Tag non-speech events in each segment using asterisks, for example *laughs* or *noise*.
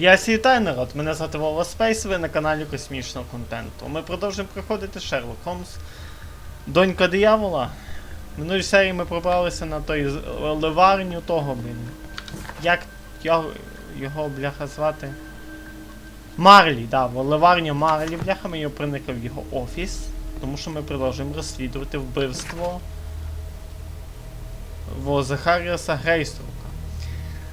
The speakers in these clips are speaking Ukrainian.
Я вітаю народ, мене звати Вова Спейс, ви на каналі Космічного контенту. Ми продовжуємо проходити Шерлок Холмс. Донька диявола. В минулій серії ми пробралися на той ливарню того, блін. Як його, його бляха звати? Марлі, да, в ливарню Марлі, бляха, ми його проникли в його офіс, тому що ми продовжуємо розслідувати вбивство во Захаріаса Грейструка.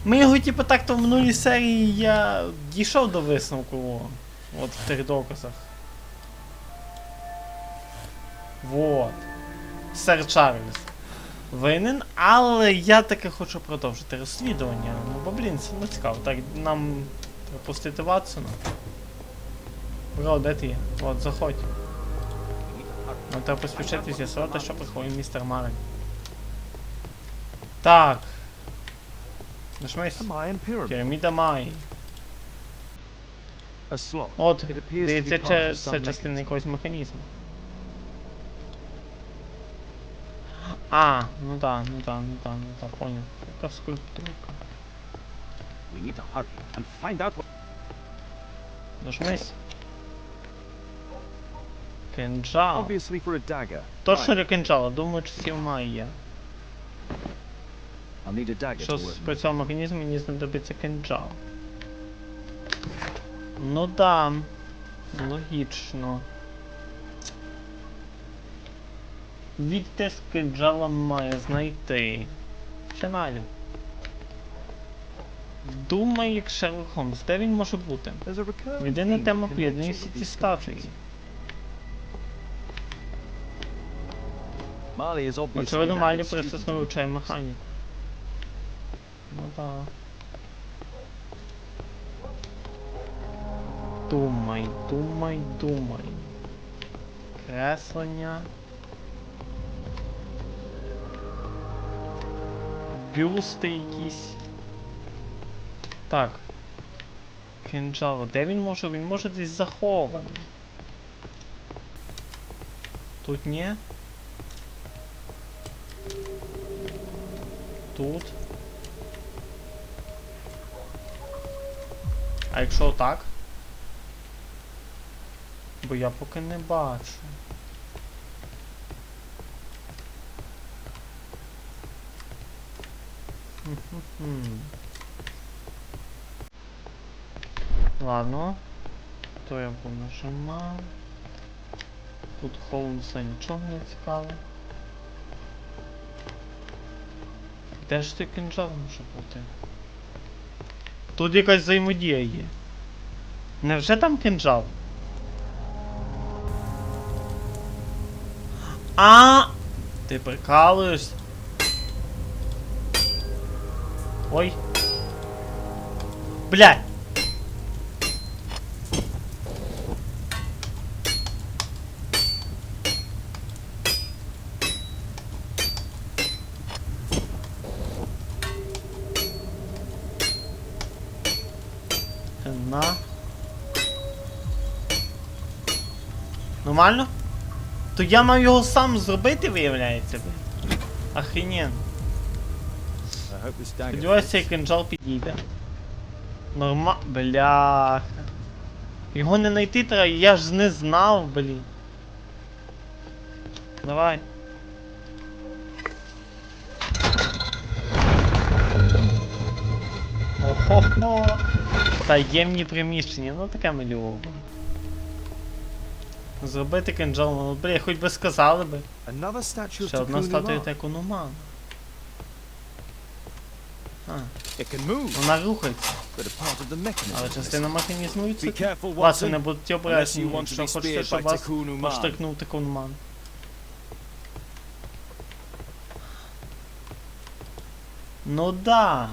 Ми його, типу, так-то в минулій серії я дійшов до висновку от в тих доказах. Вот. Сер Чарльз. Винен, але я таки хочу продовжити розслідування. Ну, бо блін, це не цікаво. Так нам пропустити Ватсона. Бро, де ти? От, заходь. Нам треба поспішити з'ясувати, що приходить містер Марен. Так. Mayan pyramid. Піраміда slot. От, здається, це, це частина якогось механізму. А, ну да, ну да, ну да, ну да, понял. Яка скульптурка. We need to hurry and find out what. Нажмись. Кинджал. Obviously for a dagger. Точно для кинджала, думаю, часів має. I'll need a dagger Що з- цьому механізмі мені знадобиться кинджал. Ну да. Логічно. Відте з кинджалом має знайти. Фіналі. Думай, як Шерлок Холмс, де він може бути? Єдина тема всі ці статуї. Очевидно, Малі student. вивчає механіку. Думай, думай, думай. Креслення. Бюсти якісь. Так. Кинджало. Де він може? Він може десь захований. Тут ні? Тут. А якщо так? Бо я поки не бачу. Ладно. То я понажимав. Тут Холмса нічого не цікаво. Де ж той кинджал може бути? Тут якась взаємодія є. Невже там кинджал? А! Ти прикалуєшся? Ой. Блядь! На. Нормально? То я мав його сам зробити, виявляється, блін. This. Сподіваюся, fits. цей підійде. Норма... Бляха. Його не знайти треба, я ж не знав, блін. Давай. Охо-хо. Таємні приміщення, ну таке мильово. Зробити кинджал, ну бля, хоч би сказали би. Ще одна статуя can вона рухається. Але частина механізму відсутня. Вас не будуть to якщо хочете, щоб вас Ma. поштовхнув Ну да.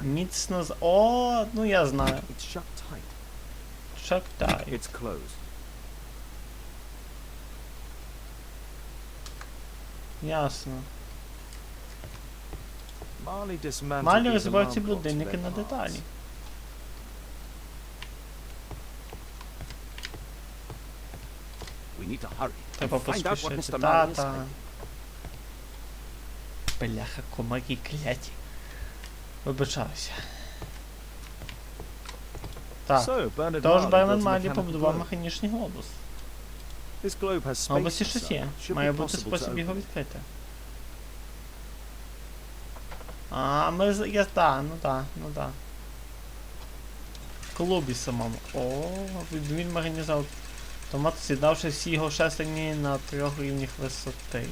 Міцно з. О, ну я знаю. It's shut tight. It's closed. Ясно. Малі розбив ці будинники на деталі. parts. We need to hurry. Треба поспішити. Та-та. Бляха, комаки кляті. Вибачаюся. Так. Тож Майлі mechanical побудував механічний глобус. На області щось є. Має бути спосіб його відкрити. А, ми з. Я, да, ну да, ну да. В клубі самому. О, він організував. Томат, з'єднавши всі його шестерні на трьох рівнях висоти.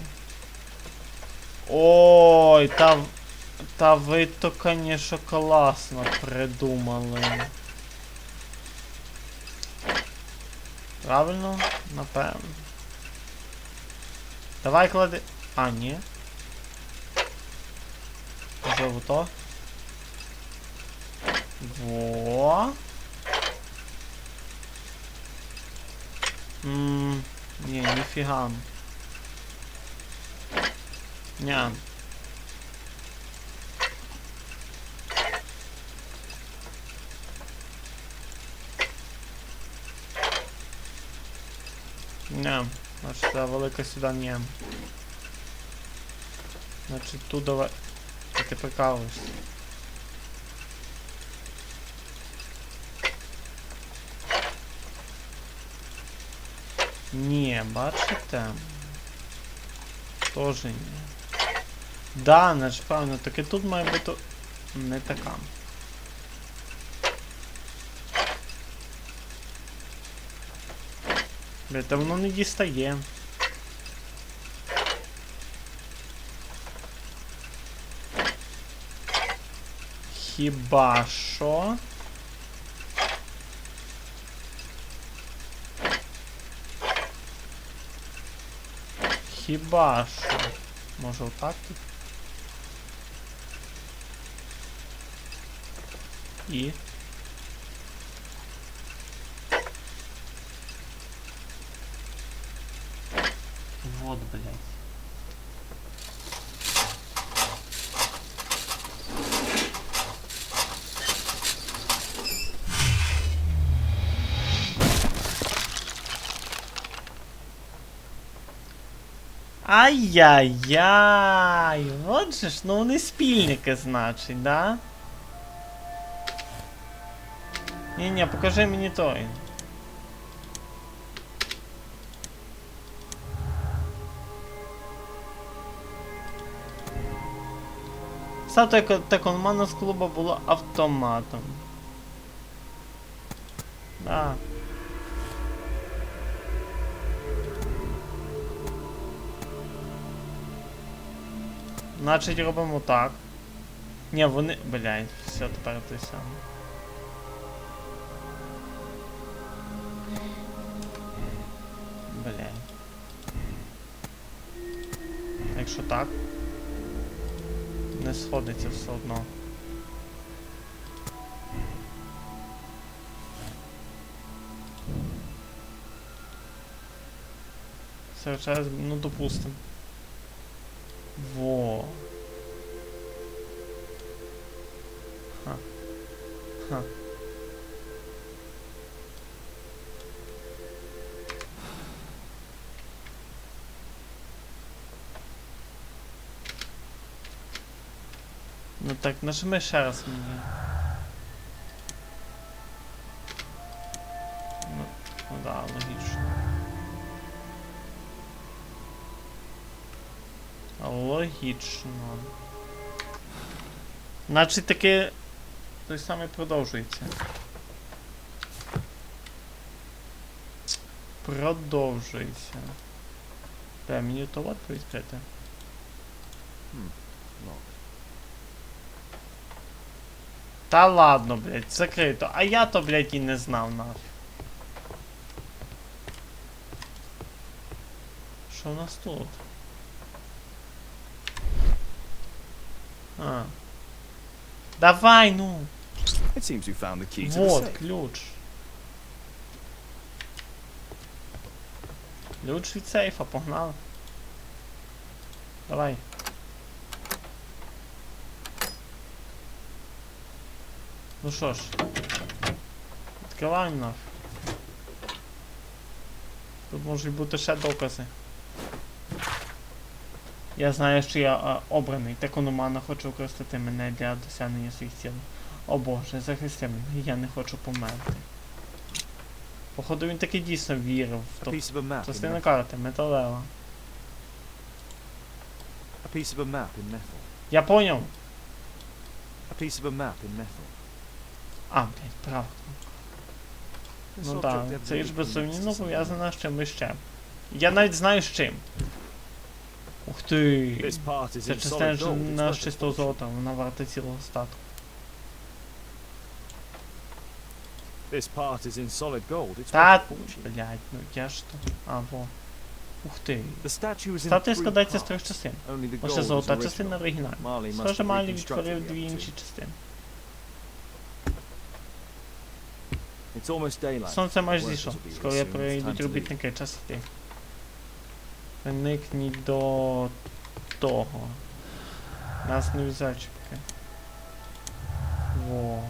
Ой, та. Та ви то, конечно, класно придумали. Правильно? Напевно. Давай клади. А, ні. То. Во. Ммм. Ні, ніфіга. Ня. Не, значить ця велика сюди ні. Значить тут давай. Та ти прикалуєшся. Ні, бачите? Тоже ні. Да, значить правильно, так і тут має бути не така. Бля, та воно не дістає. Хіба що? Хіба що? Може отак тут? І? блядь. Ай-яй-яй! Вот же ж, ну вони спільники, значить, да? Ні-ні, покажи мені той. Статуя Теконмана з клуба була автоматом. Да. Значить робимо так. Ні, вони. Блядь, все тепер те саме. Блядь. Якщо так. Не сходиться все одно. Все, ну допустим. Так, нажми ще раз мені. Ну, ну да, логічно. Логічно. Значить таки той самий продовжується. Продовжується. Де мені то от відкрити? Locked. Та ладно, блядь, закрито. А я то, блядь, і не знав нафіг. Що у нас тут? А. Давай, ну! It seems we found the key to the safe. ключ. Ключ від сейфа, погнали. Давай. Ну що ж. Відкриваємо нах. Тут можуть бути ще докази. Я знаю, що я а, обраний. Текономана хочу використати мене для досягнення своїх цілей. О боже, захисти мене, я не хочу померти. Походу він таки дійсно вірив в то. Частина карти, металева. Я поняв. A piece of a map in metal. А, блядь, правда. Ну так, це ж безсумнівно пов'язано з чимось ще. Я навіть знаю з чим. Ух ти. Це частина на чистого золота, вона варта цілого статку. This part is in solid gold. It's Та, блядь, ну я ж то. А, во. Ух ти. Статуя складається з трьох частин. Лише золота частина оригінальна. Схоже, Малі відтворив дві інші частини. Сонце майже зійшло. It's прийдуть робітники, час іти. Проникніть до того. Нас не зачіпки. Во.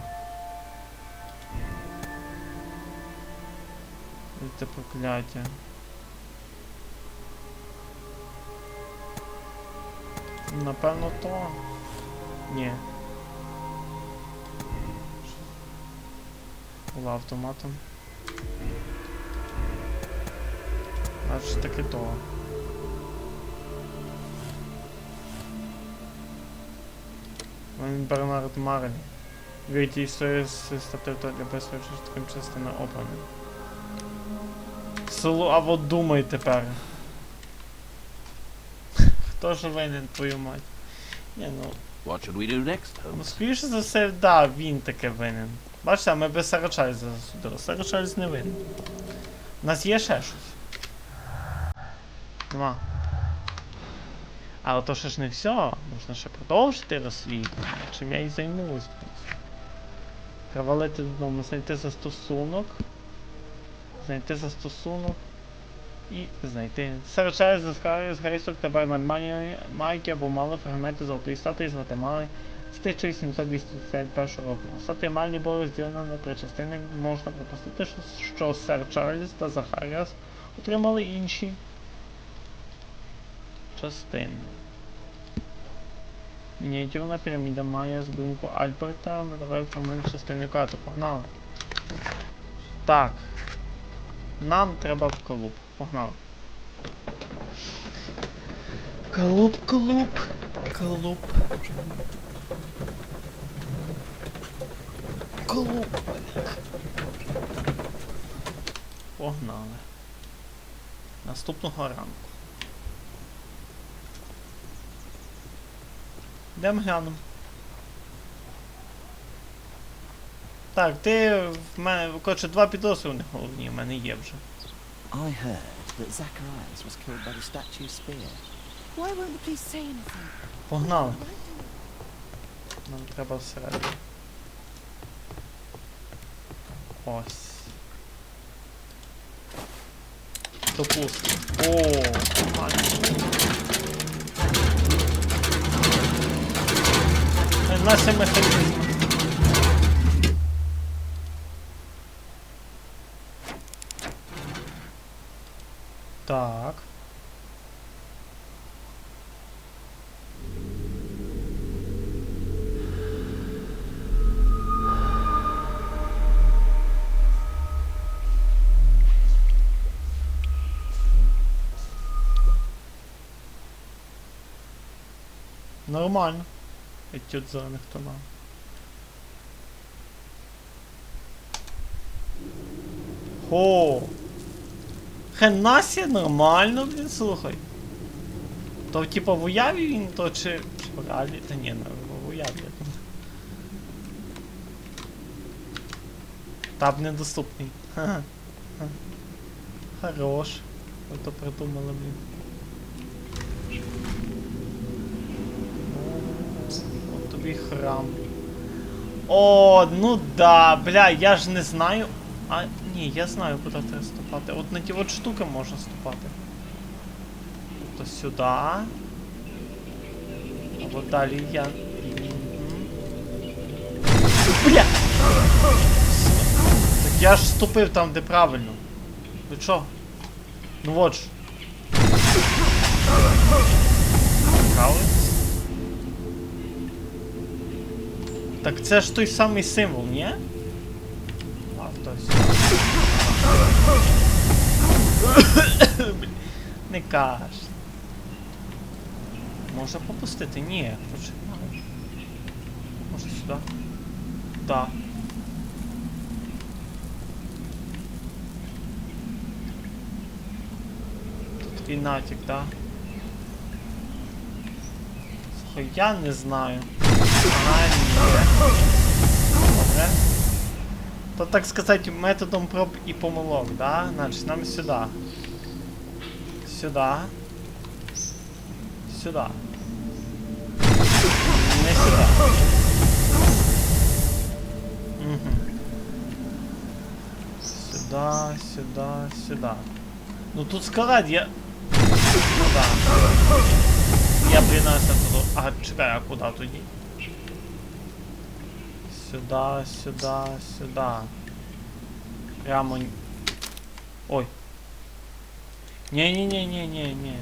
Це прокляття. Напевно то. Ні. Була автоматом. Значить таки то. Він Бернард Марлі. Вийти історію з статив то для безпечності таким частина. Село, а от думай тепер. *laughs* Хто ж винен твою мать? Ні, ну, What should we do next, ну Holmes? скоріше за все, да, він таке винен. Бачите, а ми без Сара Чарльза засудили. Сара Чарльз не винен. У нас є ще щось. Нема. Але то ще ж не все. Можна ще продовжити розслідування. Чим я і займусь. Треба лити додому, знайти застосунок. Знайти застосунок. І знайти. Серед Чарльз з Грейсок тепер нормальні майки або мали фрагменти золотої статуї з Гватемали з 1851 року. Статуї Малі були розділені на три частини. Можна припустити, що, сер Чарльз та Захаріас отримали інші частини. Мініатюрна піраміда має збинку Альберта, металевий фрагмент частини карти. Погнали. Так. Нам треба в колуб. Погнали. Колуб, колуб, колуб. Колуб. Погнали. Наступного ранку. Йдемо глянемо. Так, ти в мене, коротше, два підозрюваних головні, в мене є вже. I heard that Zacharias was killed by the statue spear. Why won't the police say anything? Погнали. Нам треба всередину. Ось. Допустим. О, нормально. Е, Наші механізми. Так. Нормально. Етюд зелених тонах. Хо. Хенасі нормально, блін, слухай. То типа в уяві він, то чи. чи в реалі? Та ні, ну, в уяві. Таб недоступний. Ха-ха. Хорош. Ви то придумали, блін. От тобі храм. О, ну да, бля, я ж не знаю. А, ні, я знаю, куди треба ступати. От на ті от штуки можна ступати. Тобто сюди. А от далі я. Бля! Так я ж ступив там, де правильно. Ви чо? Ну от ж. Так це ж той самий символ, ні? Не каш. Може попустити? Ні, почекай. Може сюди? Да. Тут такий натяк, да? Слухай, я не знаю. А, ні. Добре. То так сказати, методом проб і помилок, да? Значить, нам сюди. Сюди. Сюди. Не сюди. Угу. Сюда, сюда, сюда. Ну тут сказать, я... Ну да. Я принесся туди. А, чекай, а куди тоді? Сюда, сюда, сюда. Прямо... Ой. Не-не-не-не-не-не.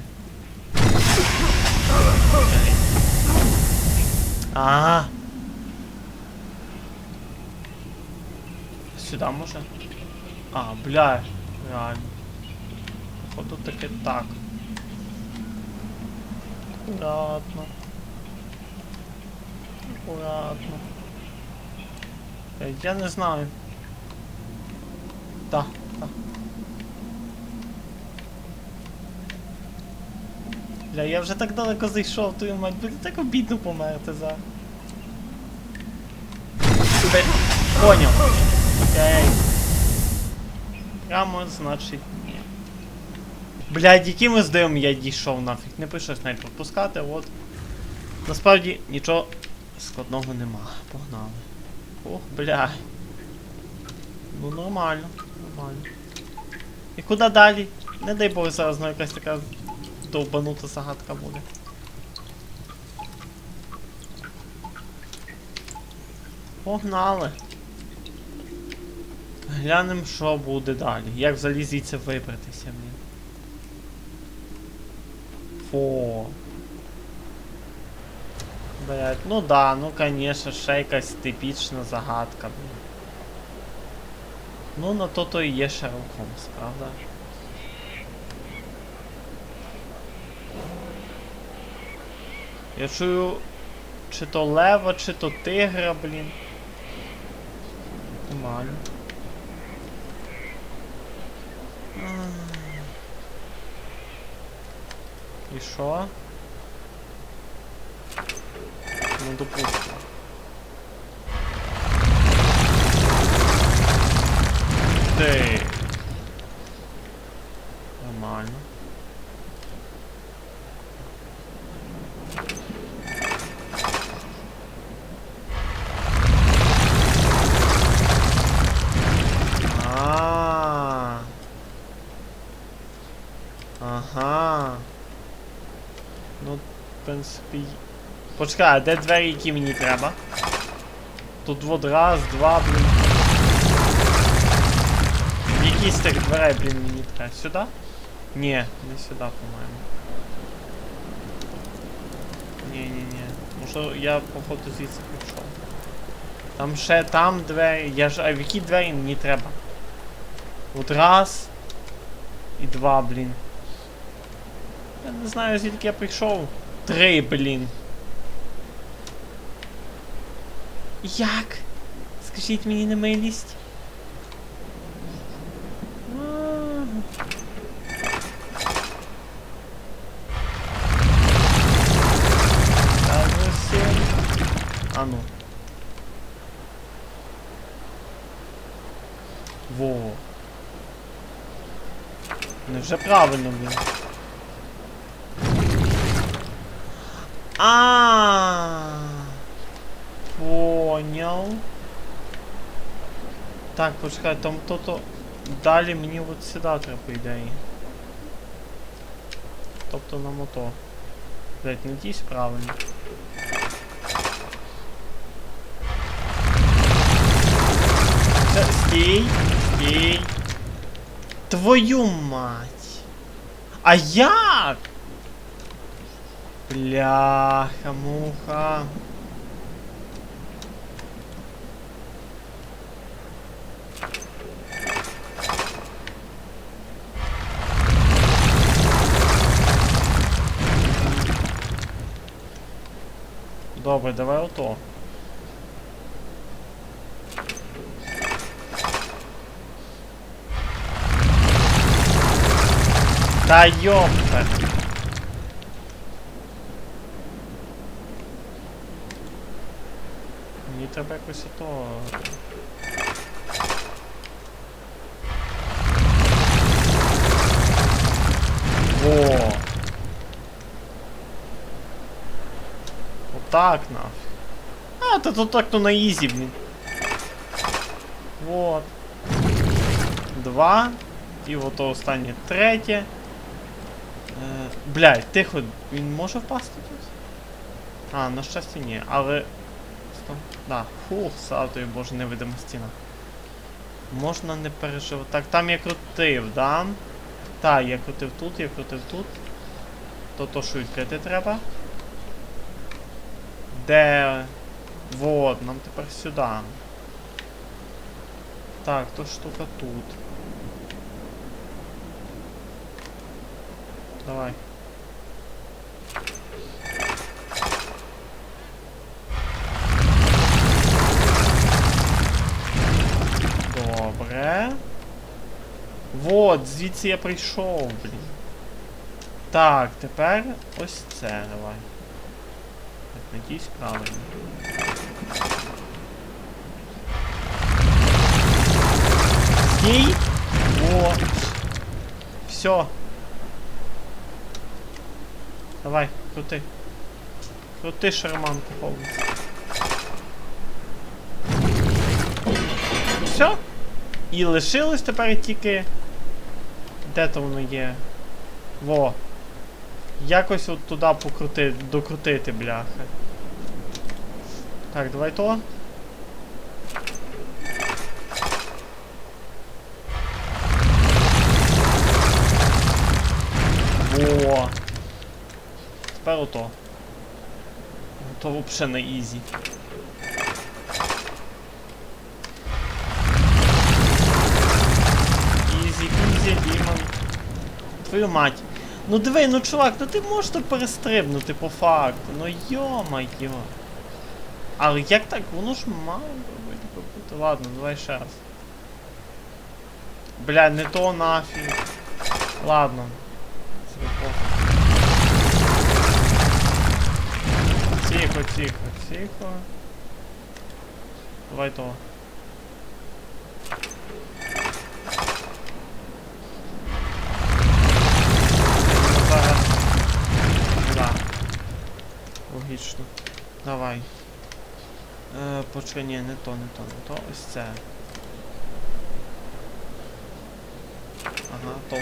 А. Сюда може? А, бля, реально. Походу таки так. Аккуратно. Аккуратно. Е, Я не знаю. Так, так. Бля, я вже так далеко зайшов, твою мать, буде так обідно померти за. Бе... Поняв. Окей. Прямо, значить, ні. Блядь, яким іздем я дійшов нафіг. Не пишеш навіть пропускати, от. Насправді нічого складного нема. Погнали. Ох, блядь. Ну нормально, нормально. І куди далі? Не дай Бог зараз ну, якась така довбанута загадка буде. Погнали. Глянемо, що буде далі. Як взагалі звідси вибратися, блін. Фо. Блять, ну да, ну конечно, ще якась типічна загадка, блін. Ну на то то і є Шерлок Холмс, правда? Я чую чи то лева, чи то тигра, блін. Нормально. І що? Ну, допустимо. Ти. Почекай, а де двері, які мені треба? Тут от раз, два, блін. Які з тих дверей, блін, мені треба? Сюди? Ні, не сюди, по-моєму. Ні-ні-ні. Може я походу звідси пішов. Там ще там двері. Я ж. А в які двері мені треба? От раз. І два, блін. Я не знаю, звідки я прийшов. Три, блін. Як? Скажіть мені на милість. Ну. Во. Невже правильно, блін. А. Так, почекай, там то-то. Далі мені от сюди треба, по ідеї. Тобто на мото. Блять, надіюсь правильно. Це, стій, стій. Твою мать. А як? Бляха, муха. Добре, давай ото. Та йопта. Мені треба якось ото. Во. Отак нафиг. А, та тут так то на ізі, блін. Вот. Два. І ото останнє третє. Е, блядь, тихо, він може впасти тут? А, на щастя ні, але. Стоп. Да. Фух, тобі боже, невидима стіна. Можна не переживати. Так, там я крутив, да? Так, я крутив тут, я крутив тут. То то що відкрити треба. Де. Вот, нам тепер сюди. Так, то штука тут. Давай. Добре. Вот, звідси я прийшов, блін. Так, тепер ось це давай. Надіюсь, правильно. Стій! Во! Все. Давай, крути. Крути шарманку повністю. Все. І лишилось тепер тільки. Де то воно є? Во. Якось от туди покрути, докрутити, бляха. Так, давай то. Во. Тепер ото. То взагалі на ізі. Ізі, ізі, Дімон. Твою мать. Ну диви, ну чувак, ну ти можеш то перестрибнути по факту. Ну йо-майо. Але як так? Воно ж мало би бути. Ладно, давай ще раз. Бля, не то нафіг. Ладно. Тихо, тихо, тихо. Давай то. Логічно. Давай. Е, почекай, ні, не то, не то, не то. Ось це. Ага, то.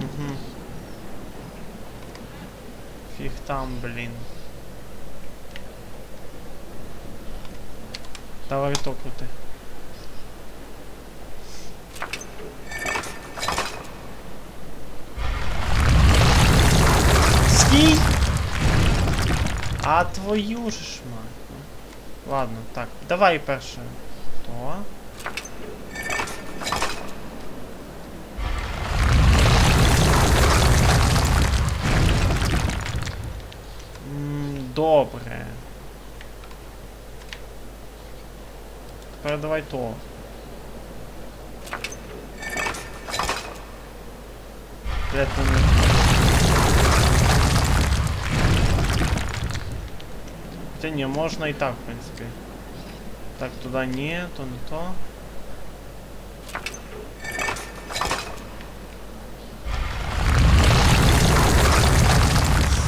Угу. Фіг там, блін. Давай то крути. Твою ж мать. ну. Ладно, так, давай перше. То. Добре. Тепер давай то. Блять, не. Хотя не, можно и так, в принципе. Так, туда не, то не то.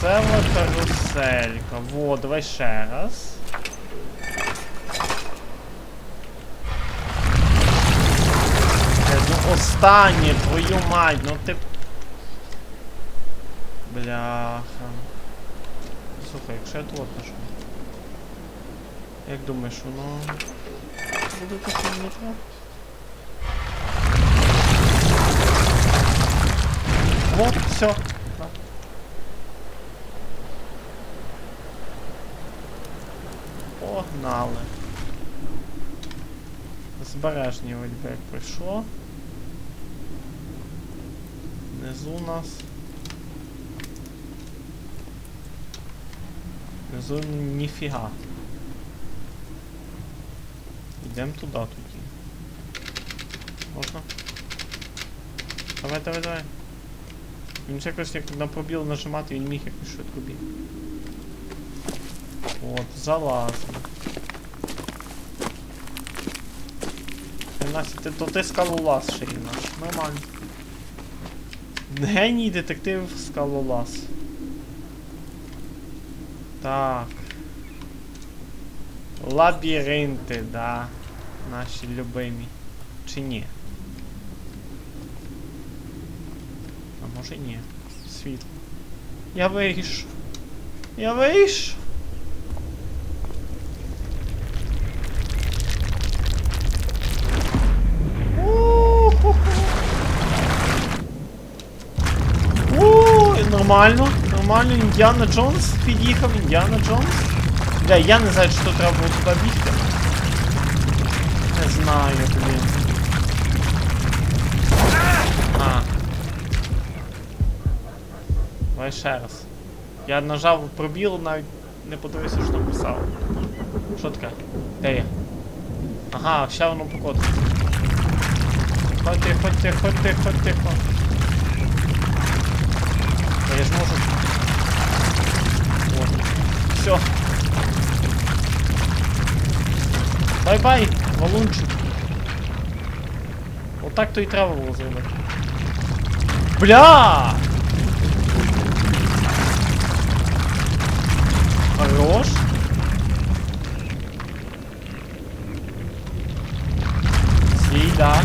Села каруселька. Во, давай ще раз. Ну останнє, твою мать, ну ти. Бляха. Слухай, якщо я тут пишу. Як думаєш, воно буде те, що? Вот, все. Погнали. Збережні би як. Внизу у нас. Внизу ніфіга. Йдемо туди тоді. Можна? Давай, давай, давай. Він ще якось як на пробіл нажимати, він міг якось швидко біг. От, залазимо. Настя, ти, то ти скалолаз ще й наш. Нормально. Геній детектив скалолаз. Так. Лабіринти, да. Наші любимі. Чи ні? А може ні. Світло. Я вийшов. Я вийшов. Нормально, нормально, Індіана Джонс під'їхав, Індіана Джонс. Бля, я не знаю, що треба було туди бігти. Не знаю, блін. А. Давай ще раз. Я нажав пробіл, навіть не подивився, що там писав. Що таке? Де я? Ага, ще воно покотиться. Ходьте, ходьте, ходьте, ходьте, ходьте. Та я ж можу. От. Все. Бай-бай, валунчик. Отак то і треба було зробити. Бля! Хорош. Свій, да.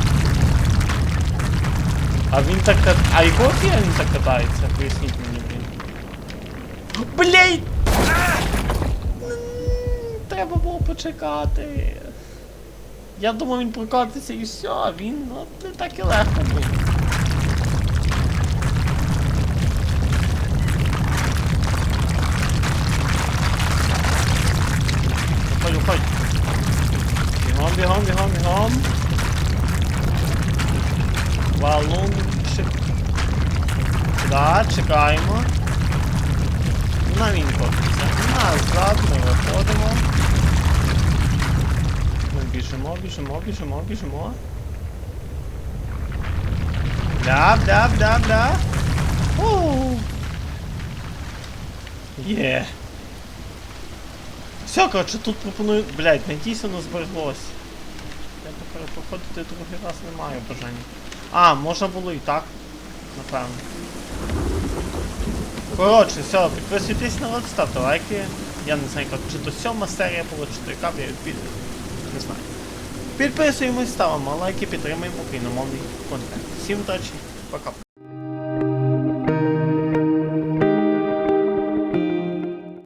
А він так кат... А якого фіга він так катається? Поясніть мені, блін. Блять! Треба було почекати. Я думав він прокатиться і все, а він ну, не так і легко був. Уходь, уходь. Бігом, бігом, бігом, бігом. Валунчик. Да, чекаємо. На він котиться. Назад ми виходимо. Біжимо, біжимо, біжимо, біжимо. Бля, бля, бля. Ууу. Є. Все, коротше, тут пропоную. Блять, надійся, воно збереглось. Я тепер походити другий раз не маю бажання. А, можна було і так. Напевно. Коротше, все, підписуйтесь на рот, ставте лайки. Я не знаю, як, чи то сьома серія була, чи то яка, я не знаю. Підписуємось, ставимо лайки, підтримуємо україномовний контент. Всім удачі, пока.